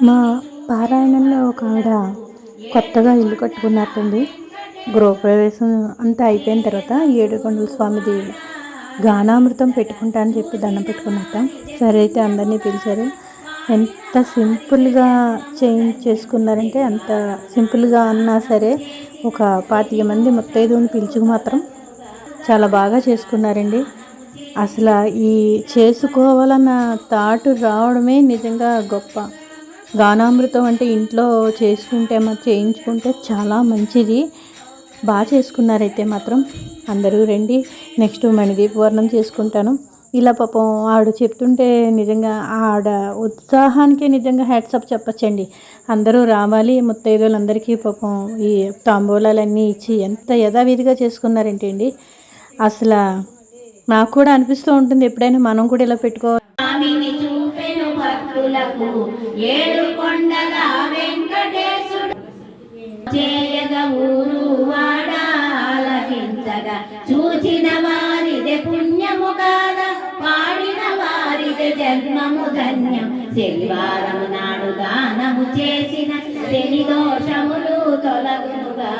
మా పారాయణంలో ఒక ఆవిడ కొత్తగా ఇల్లు కట్టుకున్నట్టుంది. గృహప్రవేశం అంతా అయిపోయిన తర్వాత ఏడుకొండల స్వామిది గానామృతం పెట్టుకుంటా అని చెప్పి దండం పెట్టుకున్నట్ట. సరే అయితే అందరినీ పిలిచారు. ఎంత సింపుల్గా చేంజ్ చేసుకున్నారంటే అంత సింపుల్గా అన్నా సరే ఒక పాతిక మంది ముత్తైదుని పిలుచుకు మాత్రం చాలా బాగా చేసుకున్నారండి. అసలు ఈ చేసుకోవాలన్న థాట్ రావడమే నిజంగా గొప్ప. గానామృతం అంటే ఇంట్లో చేసుకుంటే చేయించుకుంటే చాలా మంచిది. బాగా చేసుకున్నారైతే మాత్రం. అందరూ రండి నెక్స్ట్ మణిదీప్ వర్ణం చేసుకుంటాను. ఇలా పాపం ఆవిడ చెప్తుంటే నిజంగా ఆడ ఉత్సాహానికి నిజంగా హ్యాట్సప్ చెప్పచ్చండి. అందరూ రావాలి ముత్తైదులందరికీ పాపం ఈ తాంబూలాలన్నీ ఇచ్చి ఎంత యథావిధిగా చేసుకున్నారంటే అండి అసలు నాకు కూడా అనిపిస్తూ ఉంటుంది ఎప్పుడైనా మనం కూడా ఇలా పెట్టుకోవాలి. భక్తులకు ఏడు కొండల వెంకటేశుడు చేయగ ఊరు వాడాలహించగా చూచిన వారిదే పుణ్యము కాద? పాడిన వారిదే జన్మము ధన్యం. శనివారము నాడు దానము చేసిన శని దోషములు తొలగునుగా